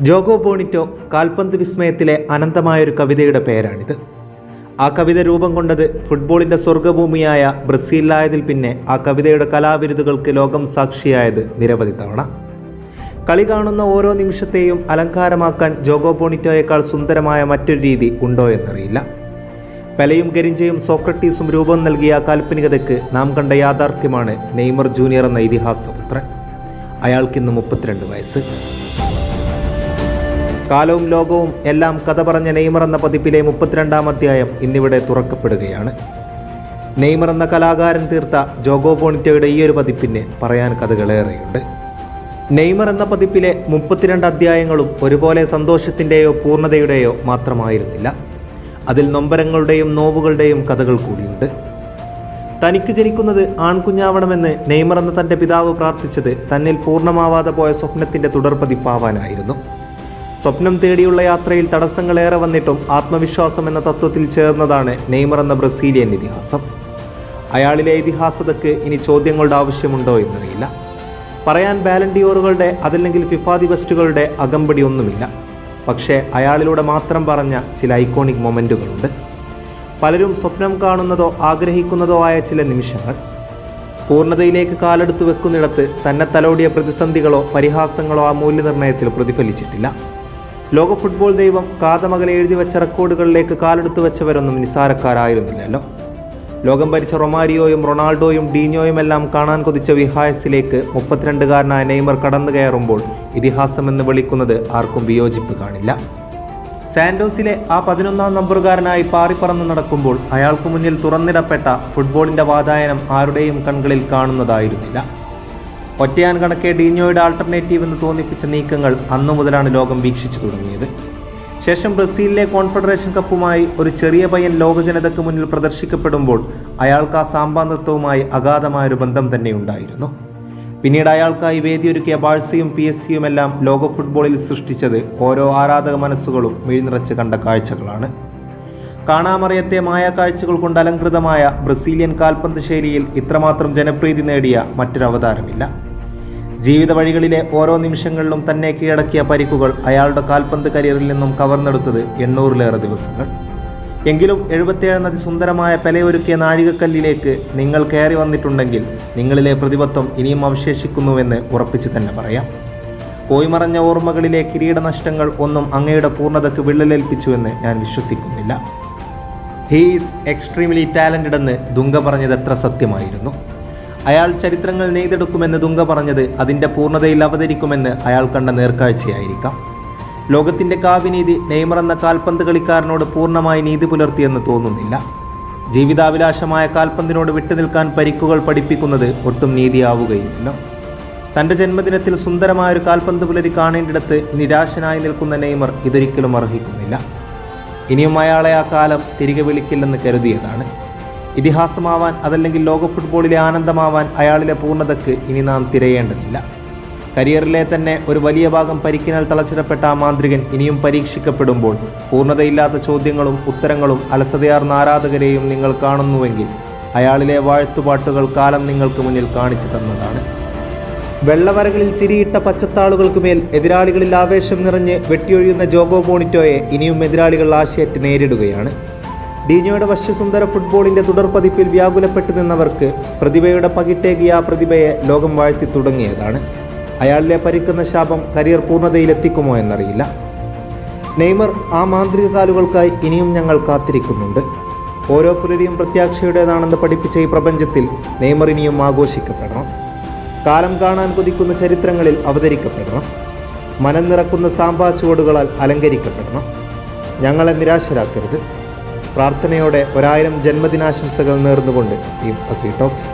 ജോഗോ ബോണിറ്റോ കാൽപന്ത് വിസ്മയത്തിലെ അനന്തമായൊരു കവിതയുടെ പേരാണിത്. ആ കവിത രൂപം കൊണ്ടത് ഫുട്ബോളിന്റെ സ്വർഗഭൂമിയായ ബ്രസീലിലായതിൽ പിന്നെ ആ കവിതയുടെ കലാവിരുതുകൾക്ക് ലോകം സാക്ഷിയായത് നിരവധി തവണ. കളി കാണുന്ന ഓരോ നിമിഷത്തെയും അലങ്കാരമാക്കാൻ ജോഗോ ബോണിറ്റോയേക്കാൾ സുന്ദരമായ മറ്റൊരു രീതി ഉണ്ടോ എന്നറിയില്ല. പെലയും ഗരിഞ്ചയും സോക്രട്ടീസും രൂപം നൽകിയ കാൽപ്പനികതയ്ക്ക് നാം കണ്ട യാഥാർത്ഥ്യമാണ് നെയ്മർ ജൂനിയർ എന്ന ഇതിഹാസപുത്രൻ അയാൾക്കിന്ന് മുപ്പത്തിരണ്ട് വയസ്സ്. കാലവും ലോകവും എല്ലാം കഥ പറഞ്ഞ നെയ്മർ എന്ന പതിപ്പിലെ മുപ്പത്തിരണ്ടാം അധ്യായം ഇന്നിവിടെ തുറക്കപ്പെടുകയാണ്. നെയ്മർ എന്ന കലാകാരൻ തീർത്ത ജോഗോ പോണിറ്റോയുടെ ഈ ഒരു പതിപ്പിന് പറയാൻ കഥകളേറെയുണ്ട്. നെയ്മർ എന്ന പതിപ്പിലെ മുപ്പത്തിരണ്ട് അധ്യായങ്ങളും ഒരുപോലെ സന്തോഷത്തിന്റെയോ പൂർണതയുടെയോ മാത്രമായിരുന്നില്ല. അതിൽ നൊമ്പരങ്ങളുടെയും നോവുകളുടെയും കഥകൾ കൂടിയുണ്ട്. തനിക്ക് ജനിക്കുന്നത് ആൺകുഞ്ഞാവണമെന്ന് നെയ്മർ എന്ന തന്റെ പിതാവ് പ്രാർത്ഥിച്ചത് തന്നിൽ പൂർണമാവാതെ പോയ സ്വപ്നത്തിന്റെ തുടർപതിപ്പാവാനായിരുന്നു. സ്വപ്നം തേടിയുള്ള യാത്രയിൽ തടസ്സങ്ങളേറെ വന്നിട്ടും ആത്മവിശ്വാസം എന്ന തത്വത്തിൽ ചേർന്നതാണ് നെയ്മർ എന്ന ബ്രസീലിയൻ ഇതിഹാസം. അയാളിലെ ഇതിഹാസതയ്ക്ക് ഇനി ചോദ്യങ്ങളുടെ ആവശ്യമുണ്ടോ എന്നറിയില്ല. പറയാൻ ബാലൻഡിയോറുകളുടെ അതല്ലെങ്കിൽ ഫിഫാദി ബെസ്റ്റുകളുടെ അകമ്പടി ഒന്നുമില്ല. പക്ഷേ അയാളിലൂടെ മാത്രം പറഞ്ഞ ചില ഐക്കോണിക് മൊമെന്റുകളുണ്ട് പലരും സ്വപ്നം കാണുന്നതോ ആഗ്രഹിക്കുന്നതോ ആയ ചില നിമിഷങ്ങൾ. പൂർണതയിലേക്ക് കാലെടുത്തു വെക്കുന്നിടത്ത് തന്നെ തലോടിയ പ്രതിസന്ധികളോ പരിഹാസങ്ങളോ ആ മൂല്യനിർണയത്തിൽ പ്രതിഫലിച്ചിട്ടില്ല. ലോക ഫുട്ബോൾ ദൈവം കാതമകലെ എഴുതി വെച്ച റെക്കോർഡുകളിലേക്ക് കാലെടുത്തു വെച്ചവരൊന്നും നിസാരക്കാരായിരുന്നില്ലല്ലോ ലോകം ഭരിച്ച റൊമാരിയോയും റൊണാൾഡോയും ഡീനോയും എല്ലാം കാണാൻ കൊതിച്ച വിഹായസിലേക്ക് മുപ്പത്തിരണ്ടുകാരനായ നെയ്മർ കടന്നു കയറുമ്പോൾ ഇതിഹാസമെന്ന് വിളിക്കുന്നത് ആർക്കും വിയോജിപ്പ് കാണില്ല. സാൻഡോസിലെ ആ പതിനൊന്നാം നമ്പറുകാരനായി പാറിപ്പറന്ന് നടക്കുമ്പോൾ അയാൾക്ക് മുന്നിൽ തുറന്നിടപ്പെട്ട ഫുട്ബോളിന്റെ വാതായനം ആരുടെയും കൺകളിൽ കാണുന്നതായിരുന്നില്ല. ഒറ്റയാൻ കണക്കെ ഡീഞ്ഞോയുടെ ആൾട്ടർനേറ്റീവ് എന്ന് തോന്നിപ്പിച്ച നീക്കങ്ങൾ അന്നു മുതലാണ് ലോകം വീക്ഷിച്ചു തുടങ്ങിയത്. ശേഷം ബ്രസീലിലെ കോൺഫെഡറേഷൻ കപ്പുമായി ഒരു ചെറിയ പയ്യൻ ലോകജനതയ്ക്ക് മുന്നിൽ പ്രദർശിക്കപ്പെടുമ്പോൾ അയാൾക്ക് ആ സാമ്പാന്തത്വവുമായി അഗാധമായൊരു ബന്ധം തന്നെ ഉണ്ടായിരുന്നു. പിന്നീട് അയാൾക്കായി വേദിയൊരുക്കിയ ബാഴ്സയും പി എസ് സിയും എല്ലാം ലോക ഫുട്ബോളിൽ സൃഷ്ടിച്ചത് ഓരോ ആരാധക മനസ്സുകളും മിഴിനിറച്ച് കണ്ട കാഴ്ചകളാണ്. കാണാമറിയത്തെ മായാക്കാഴ്ചകൾ കൊണ്ട് അലങ്കൃതമായ ബ്രസീലിയൻ കാൽപന്ത് ശൈലിയിൽ ഇത്രമാത്രം ജനപ്രീതി നേടിയ മറ്റൊരു അവതാരമില്ല ജീവിത വഴികളിലെ ഓരോ നിമിഷങ്ങളിലും തന്നെ കീഴടക്കിയ പരിക്കുകൾ അയാളുടെ കാൽപന്ത് കരിയറിൽ നിന്നും കവർന്നെടുത്തത് എണ്ണൂറിലേറെ ദിവസങ്ങൾ. എങ്കിലും എഴുപത്തിയേഴ് അതിസുന്ദരമായ പെലയൊരുക്കിയ നാഴികക്കല്ലിലേക്ക് നിങ്ങൾ കയറി വന്നിട്ടുണ്ടെങ്കിൽ നിങ്ങളിലെ പ്രതിബദ്ധം ഇനിയും അവശേഷിക്കുന്നുവെന്ന് ഉറപ്പിച്ച് തന്നെ പറയാം. പോയി മറഞ്ഞ ഓർമ്മകളിലെ കിരീടനഷ്ടങ്ങൾ ഒന്നും അങ്ങയുടെ പൂർണതയ്ക്ക് വിള്ളലേൽപ്പിച്ചുവെന്ന് ഞാൻ വിശ്വസിക്കുന്നില്ല. ഹീ ഈസ് എക്സ്ട്രീംലി ടാലന്റഡ് എന്ന് ദുങ്ക പറഞ്ഞത് എത്ര സത്യമായിരുന്നു? അയാൾ ചരിത്രങ്ങൾ നെയ്തെടുക്കുമെന്ന് ദുങ്ക പറഞ്ഞത് അതിന്റെ പൂർണതയിൽ അവതരിക്കുമെന്ന് അയാൾ കണ്ട നേർക്കാഴ്ചയായിരിക്കാം. ലോകത്തിന്റെ കാവ്യനീതി നെയ്മർ എന്ന കാൽപന്ത് കളിക്കാരനോട് പൂർണമായി നീതി പുലർത്തിയെന്ന് തോന്നുന്നില്ല. ജീവിതാഭിലാഷമായ കാൽപന്തിനോട് വിട്ടുനിൽക്കാൻ പരിക്കുകൾ പഠിപ്പിക്കുന്നത് ഒട്ടും നീതിയാവുകയില്ലല്ലോ. തന്റെ ജന്മദിനത്തിൽ സുന്ദരമായ ഒരു കാൽപന്ത് പുലരി കാണേണ്ടിടത്ത് നിരാശനായി നിൽക്കുന്ന നെയ്മർ ഇതൊരിക്കലും അർഹിക്കുന്നില്ല. ഇനിയും അയാളെ ആ കാലം തിരികെ വിളിക്കില്ലെന്ന് കരുതിയതാണ്. ഇതിഹാസമാവാൻ അതല്ലെങ്കിൽ ലോക ഫുട്ബോളിലെ ആനന്ദമാവാൻ അയാളിലെ പൂർണതയ്ക്ക് ഇനി നാം തിരയേണ്ടതില്ല. കരിയറിലെ തന്നെ ഒരു വലിയ ഭാഗം പരിക്കിനാൽ തളച്ചിടപ്പെട്ട ആ മാന്ത്രികൻ ഇനിയും പരീക്ഷിക്കപ്പെടുമ്പോൾ പൂർണതയില്ലാത്ത ചോദ്യങ്ങളും ഉത്തരങ്ങളും അലസതയാർന്ന ആരാധകരെയും നിങ്ങൾ കാണുന്നുവെങ്കിൽ അയാളിലെ വാഴ്ത്തുപാട്ടുകൾ കാലം നിങ്ങൾക്ക് മുന്നിൽ കാണിച്ചു തന്നതാണ്. വെള്ളവരകളിൽ തിരിയിട്ട പച്ചത്താളുകൾക്ക് മേൽ എതിരാളികളിൽ ആവേശം നിറഞ്ഞ് വെട്ടിയൊഴിയുന്ന ജോഗോ ബോണിറ്റോയെ ഇനിയും എതിരാളികൾ ആശയറ്റ് നേരിടുകയാണ്. ഡീഞ്ഞോയുടെ വശ്യസുന്ദര ഫുട്ബോളിന്റെ തുടർപതിപ്പിൽ വ്യാകുലപ്പെട്ടു നിന്നവർക്ക് പ്രതിഭയുടെ പകിട്ടേകിയ പ്രതിഭയെ ലോകം വാഴ്ത്തി തുടങ്ങിയതാണ്. അയാളിലെ പരിക്കുന്ന ശാപം കരിയർ പൂർണതയിലെത്തിക്കുമോ എന്നറിയില്ല. നെയ്മർ ആ മാന്ത്രിക കാലുകൾക്കായി ഇനിയും ഞങ്ങൾ കാത്തിരിക്കുന്നുണ്ട്. ഓരോ പുലരിയും പ്രത്യാക്ഷയുടേതാണെന്ന് പഠിപ്പിച്ച ഈ പ്രപഞ്ചത്തിൽ നെയ്മർ ഇനിയും ആഘോഷിക്കപ്പെടണം. കാലം കാണാൻ കൊതിക്കുന്ന ചരിത്രങ്ങളിൽ അവതരിക്കപ്പെടണം. മനം നിറക്കുന്ന സാമ്പാ ചുവടുകളാൽ അലങ്കരിക്കപ്പെടണം. ഞങ്ങളെ നിരാശരാക്കരുത്. പ്രാർത്ഥനയോടെ ഒരായിരം ജന്മദിനാശംസകൾ നേർന്നുകൊണ്ട് ടീം അസി ടോക്സ്.